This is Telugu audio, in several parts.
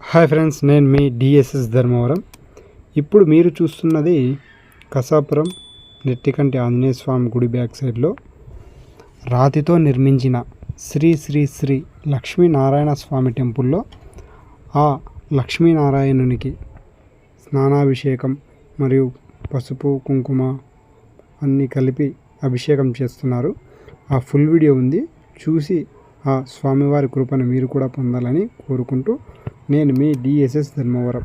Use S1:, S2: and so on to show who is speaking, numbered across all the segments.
S1: హాయ్ ఫ్రెండ్స్ నేను మీ డిఎస్ఎస్ ధర్మవరం. ఇప్పుడు మీరు చూస్తున్నది కసాపురం నెట్టికంటి ఆంజనేయ స్వామి గుడి బ్యాక్ సైడ్లో రాతితో నిర్మించిన శ్రీ శ్రీ శ్రీ లక్ష్మీనారాయణ స్వామి టెంపుల్లో ఆ లక్ష్మీనారాయణునికి స్నానాభిషేకం మరియు పసుపు కుంకుమ అన్నీ కలిపి అభిషేకం చేస్తున్నారు. ఆ ఫుల్ వీడియో ఉంది. చూసి ఆ స్వామివారి కృపను మీరు కూడా పొందాలని కోరుకుంటూ నేను మీ డిఎస్ఎస్ ధర్మవరం.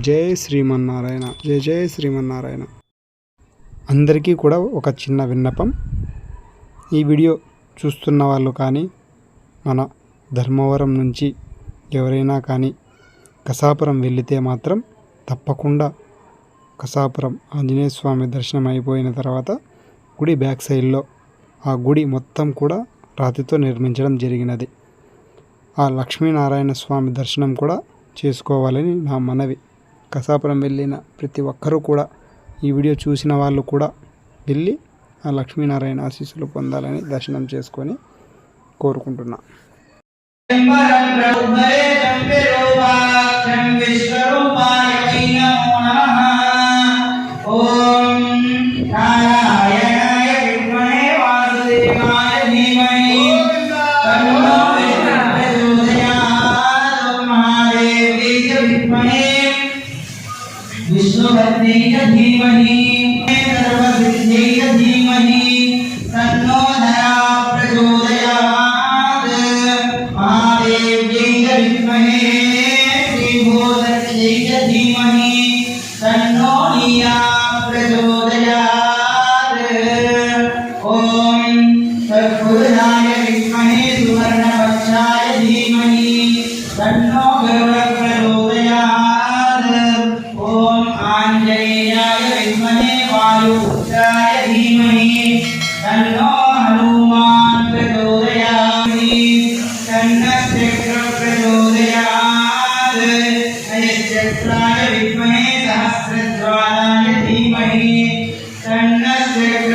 S1: జై శ్రీమన్నారాయణ జై జై శ్రీమన్నారాయణ. అందరికీ కూడా ఒక చిన్న విన్నపం. ఈ వీడియో చూస్తున్న వాళ్ళు కానీ మన ధర్మవరం నుంచి ఎవరైనా కానీ కసాపురం వెళితే మాత్రం తప్పకుండా కసాపురం ఆంజనేయ స్వామి దర్శనం అయిపోయిన తర్వాత గుడి బ్యాక్ సైడ్లో ఆ గుడి మొత్తం కూడా రాతితో నిర్మించడం జరిగినది. ఆ లక్ష్మీనారాయణ స్వామి దర్శనం కూడా చేసుకోవాలని నా మనవి. కసాపురం వెళ్ళిన ప్రతి ఒక్కరూ కూడా ఈ వీడియో చూసిన వాళ్ళు కూడా వెళ్ళి ఆ లక్ష్మీనారాయణ ఆశీస్సులు పొందాలని దర్శనం చేసుకొని కోరుకుంటున్నా.
S2: सर्वसिद्धिय धीमहि सर्वसिद्धिय धीमहि तन्नो धनः प्रचोदयात् महादेव्यै विद्महे श्रीभूतस्यै धीमहि तन्नो धिया प्रचोदयात् ॐ तत्पुरुषाय विद्महे सुवर्णपक्षाय धीमहि तन्नो गौरव வாயுசாய தீமஹி தன்னோ ஹனுமான் பிரச்சோதயாமி. தன்ன சக்ர பிரச்சோதயாத் நயச்சக்ராய வித்மஹே சஹஸ்ரஜ்வாலாய தீமஹி தன்ன சக்ர